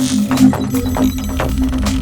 Thank you.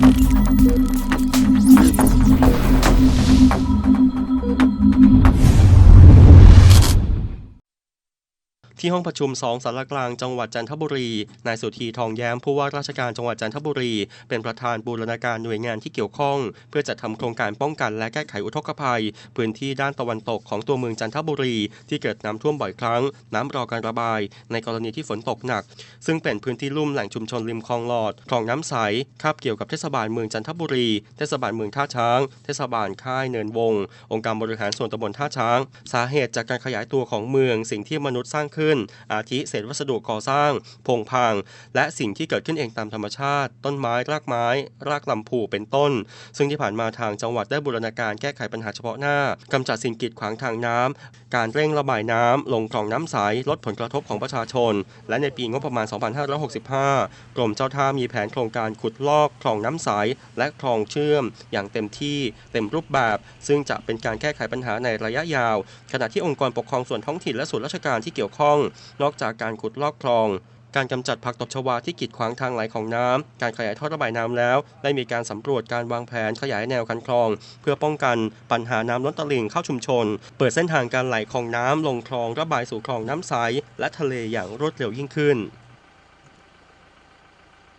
ที่ห้องประชุมสองสารกลางจังหวัดจันทบุรี นายสุธีทองแย้มผู้ว่าราชการจังหวัดจันทบุรี เป็นประธานบูรณาการหน่วยงานที่เกี่ยวข้อง เพื่อจัดทำโครงการป้องกันและแก้ไขอุทกภัย พื้นที่ด้านตะวันตกของตัวเมืองจันทบุรี ที่เกิดน้ำท่วมบ่อยครั้ง น้ำรอการระบาย ในกรณีที่ฝนตกหนัก ซึ่งเป็นพื้นที่ลุ่มแหล่งชุมชนริมคลองหลอดคลองน้ำใสคาบเกี่ยวกับเทศบาลเมืองจันทบุรี เทศบาลเมืองท่าช้าง เทศบาลค่ายเนินวง องค์การบริหารส่วนตำบลท่าช้าง สาเหตุจากการขยายตัวของเมืองสิ่งที่มนุษย์สร้างขึ้นขึ้น อาทิเศษวัสดุก่อสร้าง พงพัง และสิ่งที่เกิดขึ้นเองตามธรรมชาติ ต้นไม้ รากไม้ รากลำพูเป็นต้น ซึ่งที่ผ่านมาทางจังหวัดได้บูรณาการแก้ไขปัญหาเฉพาะหน้ากำจัดสิ่งกีดขวางทางน้ำการเร่งระบายน้ำลงคลองน้ำใสลดผลกระทบของประชาชน และในปีงบประมาณ 2565 กรมเจ้าท่ามีแผนโครงการขุดลอกคลองน้ำใสและคลองเชื่อม อย่างเต็มที่เต็มรูปแบบ ซึ่งจะเป็นการแก้ไขปัญหาในระยะยาว ขณะที่องค์กรปกครองส่วนท้องถิ่นและส่วนราชการที่เกี่ยวข้องนอกจากการขุดลอกคลอง การกำจัดผักตบชวาที่กีดขวางทางไหลของน้ำ การขยายท่อระบายน้ำแล้ว ได้มีการสำรวจการวางแผนขยายแนวคันคลอง เพื่อป้องกันปัญหาน้ำล้นตลิ่งเข้าชุมชน เปิดเส้นทางการไหลของน้ำลงคลองระบายสู่คลองน้ำใสและทะเลอย่างรวดเร็วยิ่งขึ้น